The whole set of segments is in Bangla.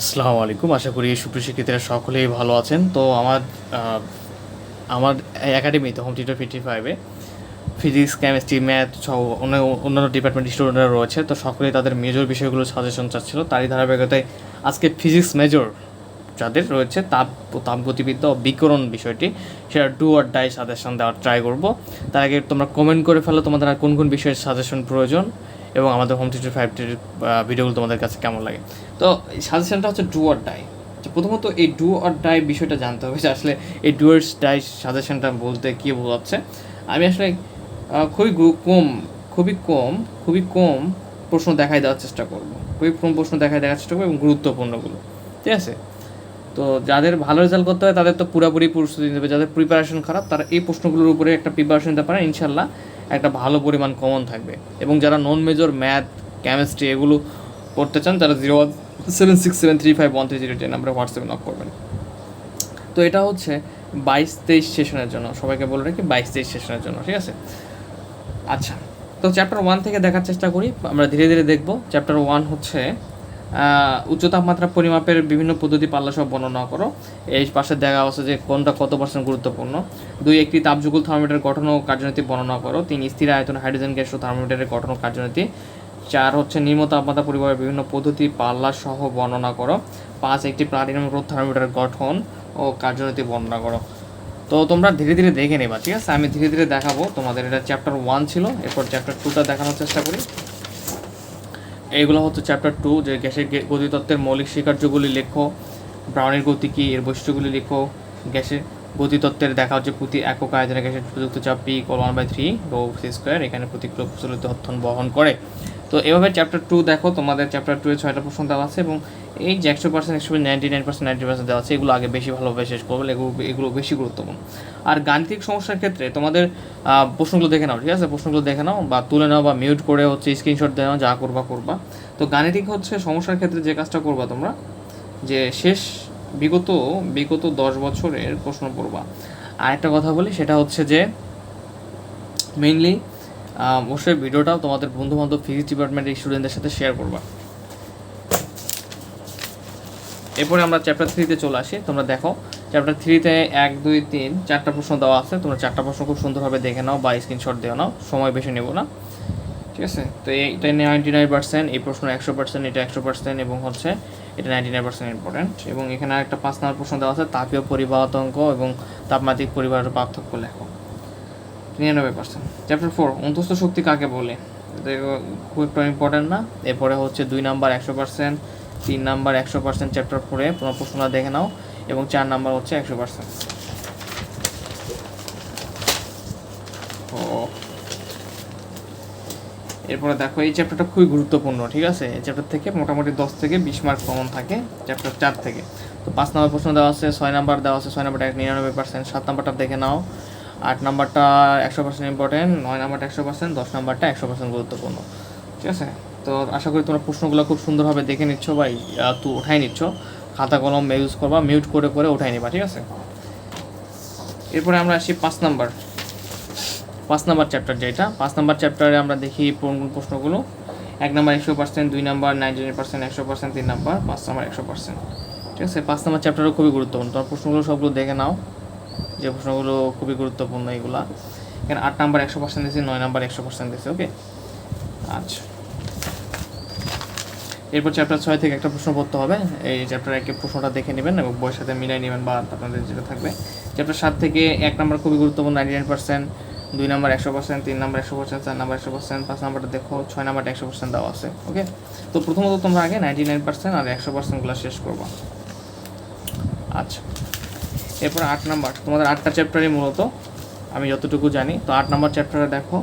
আসসালামু আলাইকুম। আশা করি সুপ্রশিক্ষিতরা সকলেই ভালো আছেন। তো আমার আমার একাডেমিতে হোম টিউটার ফিফটি ফাইভে ফিজিক্স কেমিস্ট্রি ম্যাথ সহ অন্য, অন্যান্য ডিপার্টমেন্ট স্টুডেন্টরা রয়েছে। তো সকলেই তাদের মেজর বিষয়গুলো সাজেশন চাচ্ছিল। তারই ধারাবাহিকতায় আজকে ফিজিক্স মেজর যাদের রয়েছে, তাপ, তাপগতিবিদ্যা ও বিকরণ বিষয়টি, সেটা ডু আর ডাই সাজেশন দেওয়ার ট্রাই করব। তার আগে তোমরা কমেন্ট করে ফেলো তোমাদের আর কোন কোন বিষয়ের সাজেশন প্রয়োজন। এবং আমাদের হোম টিউটার ফাইভটির ভিডিওগুলো তোমাদের কাছে কেমন লাগে? তো সাজেশনটা হচ্ছে ডু আর ডাই প্রথমত এই ডু আর ডাই বিষয়টা জানতে হবে যে আসলে এই ডু আর ডাই সাজেশনটা বলতে কী বোঝাচ্ছে। আমি আসলে খুবই কম খুবই কম খুবই কম প্রশ্ন দেখাই দেওয়ার চেষ্টা করব। খুবই কম প্রশ্ন দেখাই দেওয়ার চেষ্টা করব এবং গুরুত্বপূর্ণগুলো ঠিক আছে? তো যাদের ভালো রেজাল্ট করতে হয়, তাদের তো পুরোপুরি প্রস্তুতি নিতে হবে। যাদের প্রিপারেশন খারাপ, তারা এই প্রশ্নগুলোর উপরে একটা প্রিপারেশন নিতে পারে ইনশাল্লাহ একটা ভালো পরিমাণ কমন থাকবে। এবং যারা নন মেজর ম্যাথ কেমিস্ট্রি এগুলো করতে চান, তারা zero seven six seven three five one three zero ten নাম্বারে হোয়াটসঅ্যাপে নক করবেন। তো এটা হচ্ছে বাইশ তেইশ সেশনের জন্য। সবাইকে বলে রাখি, বাইশ তেইশ সেশনের জন্য, ঠিক আছে? আচ্ছা তো চ্যাপ্টার ওয়ান থেকে দেখার চেষ্টা করি। আমরা ধীরে ধীরে দেখব। চ্যাপ্টার ওয়ান হচ্ছে উচ্চ তাপমাত্রা পরিমাপের বিভিন্ন পদ্ধতি পাল্লা সব বর্ণনা করো। এই পাশে দেখা আছে যে কোনটা কত পার্সেন্ট গুরুত্বপূর্ণ। দুই, একটি তাপযুগল থার্মোমিটার গঠন ও কার্যনীতি বর্ণনা করো। তিন, স্থির আয়তন হাইড্রোজেন গ্যাস ও থার্মোমিটারের গঠন ও কার্যনীতি। চার, হচ্ছে নিম্ন তাপমাত্রা পরিমাপের বিভিন্ন পদ্ধতি পাল্লা সহ বর্ণনা করো। পাঁচ, একটি প্লাটিনাম রোধ থার্মোমিটার গঠন ও কার্যনীতি বর্ণনা করো। তো তোমরা ধীরে ধীরে দেখে নেবা, ঠিক আছে? আমি ধীরে ধীরে দেখাবো তোমাদের। এটা চ্যাপ্টার ওয়ান ছিল, এরপর চ্যাপ্টার টুটা দেখানোর চেষ্টা করি। এইগুলো হচ্ছে চ্যাপ্টার টু যে গ্যাসের গতিতত্ত্বের মৌলিক স্বীকার্যগুলি লেখো, ব্রাউনের গতি কী, এর বৈশিষ্ট্যগুলি লেখো, গ্যাসের গতিতত্ত্বের দেখা হচ্ছে প্রতি একক আয়তনে গ্যাসের প্রযুক্ত চাপ P call one by three rho C square এখানে প্রতিক্রিয়া প্রচলিত অর্থন বহন করে। তো এভাবে চ্যাপ্টার টু দেখো, তোমাদের চ্যাপ্টার টু এ ছয়টা প্রশ্ন দেওয়া আছে এবং এই যে একশো পার্সেন্ট একশো ninety nine percent ninety percent দেওয়া আছে, এগুলো আগে বেশি ভালোভাবে শেষ করবে এগুলো এগুলো বেশি গুরুত্বপূর্ণ। আর গাণিতিক সমস্যার ক্ষেত্রে তোমাদের প্রশ্নগুলো দেখে নাও, ঠিক আছে? প্রশ্নগুলো দেখে নাও বা তুলে নাও বা মিউট করে হচ্ছে স্ক্রিনশট নাও, যা করবা করবা। তো গাণিতিক হচ্ছে সমস্যার ক্ষেত্রে যে কাজটা করবা তোমরা, যে শেষ, বিগত বিগত দশ বছরের প্রশ্ন পড়বা। আর একটা কথা বলি, সেটা হচ্ছে যে মেইনলি অবশ্যই ভিডিওটাও তোমাদের বন্ধু বান্ধব ফিজিক্স ডিপার্টমেন্টের স্টুডেন্টদের সাথে শেয়ার করবা। এরপরে আমরা চ্যাপ্টার থ্রিতে চলে আসি। তোমরা দেখো চ্যাপ্টার থ্রিতে এক, দুই, তিন, চারটা প্রশ্ন দেওয়া আছে। তোমরা চারটা প্রশ্ন খুব সুন্দরভাবে দেখে নাও বা স্ক্রিনশট দিয়ে নাও। সময় বেশি নেব না। ঠিক আছে? তো এইটা নাইনটি নাইন পার্সেন্ট এই প্রশ্ন একশো পার্সেন্ট এটা একশো পার্সেন্ট এবং হচ্ছে এটা নাইনটি নাইন পার্সেন্ট ইম্পর্টেন্ট এবং এখানে একটা পাঁচ নম্বর প্রশ্ন দেওয়া আছে, তাপীয় পরিবাহতঙ্ক এবং তাপমাত্রিক পরিবাহের পার্থক্য লেখো। নিরানব্বই পার্সেন্ট চ্যাপ্টার ফোর অন্তস্থ শক্তি কাকে বলে? খুব একটা ইম্পর্টেন্ট না। এরপরে হচ্ছে দুই নাম্বার একশো পার্সেন্ট তিন নাম্বার একশো পার্সেন্ট চ্যাপ্টার ফোরে তোমার প্রশ্নটা দেখে নাও, এবং চার নাম্বার হচ্ছে একশো পার্সেন্ট এরপরে দেখো, এই চ্যাপ্টারটা খুবই গুরুত্বপূর্ণ, ঠিক আছে? এই চ্যাপ্টার থেকে মোটামুটি দশ থেকে বিশ মার্ক কমন থাকে চ্যাপ্টার চার থেকে। তো পাঁচ নাম্বার প্রশ্ন দেওয়া আছে, ছয় নাম্বার দেওয়া আছে, ছয় নাম্বারটা নিরানব্বই পার্সেন্ট সাত নাম্বারটা দেখে নাও। আট নাম্বারটা একশো পার্সেন্ট ইম্পর্টেন্ট নয় নাম্বারটা একশো পার্সেন্ট দশ নাম্বারটা একশো পার্সেন্ট গুরুত্বপূর্ণ। ঠিক আছে? তো আশা করি তোমরা প্রশ্নগুলো খুব সুন্দরভাবে দেখে নিচ্ছ বা তু উঠাই নিচ্ছ। খাতা, কলম ইউজ করবা মিউট করে করে উঠাই নিবা, ঠিক আছে? এরপরে আমরা আসি পাঁচ নাম্বার। পাঁচ নাম্বার চ্যাপ্টার যেটা। পাঁচ নাম্বার চ্যাপ্টারে আমরা দেখি কোন কোন প্রশ্নগুলো। এক নাম্বার একশো পার্সেন্ট দুই নাম্বার নাইনটি নাইন পার্সেন্ট একশো পার্সেন্ট তিন নাম্বার পাঁচ নাম্বার একশো পার্সেন্ট ঠিক আছে? পাঁচ নাম্বার চ্যাপ্টারও খুবই গুরুত্বপূর্ণ। তোমার প্রশ্নগুলো সবগুলো দেখে নাও। যে প্রশ্নগুলো খুবই গুরুত্বপূর্ণ এগুলা। এখানে আট নাম্বার একশো পার্সেন্ট দিয়েছে, নয় নাম্বার একশো পার্সেন্ট দিয়েছে ওকে আচ্ছা। এরপর চ্যাপ্টার ছয় থেকে একটা প্রশ্ন পড়তে হবে। এই চ্যাপ্টার একে প্রশ্নটা দেখে নেবেন এবং বইয়ের সাথে মিলাই নেবেন বা আপনাদের যেটা থাকবে। চ্যাপ্টার সাত থেকে এক নাম্বার খুবই গুরুত্বপূর্ণ নাইনটি নাইন পার্সেন্ট দুই নাম্বার একশো পার্সেন্ট তিন নাম্বার একশো পার্সেন্ট চার নাম্বার একশো পার্সেন্ট পাঁচ নাম্বারটা দেখো, ছয় নাম্বারটা একশো পার্সেন্ট দেওয়া আছে ওকে তো প্রথমত তোমরা আগে নাইনটি নাইন পার্সেন্ট আর একশো পার্সেন্টগুলো শেষ করব। আচ্ছা। এরপর আট নাম্বার, তোমাদের আটটা চ্যাপ্টারই মূলত, আমি যতটুকু জানি। তো আট নাম্বার চ্যাপ্টারে দেখো,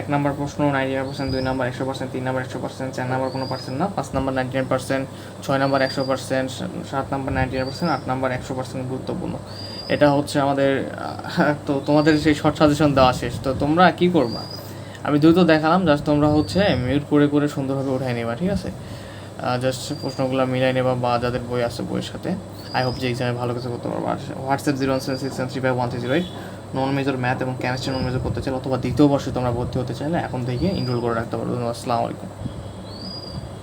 এক নাম্বার প্রশ্ন নাইনটি নাইন পার্সেন্ট দুই নাম্বার একশো পার্সেন্ট তিন নাম্বার একশো পার্সেন্ট চার নাম্বার কোনো পার্সেন্ট না, পাঁচ নাম্বার নাইনটি নাইন পার্সেন্ট ছয় নাম্বার একশো পার্সেন্ট সাত নাম্বার নাইনটি নাইন পার্সেন্ট আট নাম্বার একশো পার্সেন্ট গুরুত্বপূর্ণ। এটা হচ্ছে আমাদের তো তোমাদের সেই শর্ট সাজেশন দেওয়া শেষ। তো তোমরা কি করবা? আমি দ্রুত দেখালাম জাস্ট তোমরা হচ্ছে মিউট করে করে সুন্দরভাবে উঠাই নেবা, ঠিক আছে? জাস্ট প্রশ্নগুলো মিলাই নেবা বা যাদের বই আছে বইয়ের সাথে। আই হোপ যে এক্সামে ভালো কিছু করতে পারব। WhatsApp zero seven six seven three five one three zero eight non major math এবং কেমিস্ট্রি নন মেজর করতে চাইলে অথবা দ্বিতীয় বর্ষে তোমরা ভর্তি হতে চাইলে এখন থেকে ইনরোল করে রাখতে পারো। আসসালামু আলাইকুম।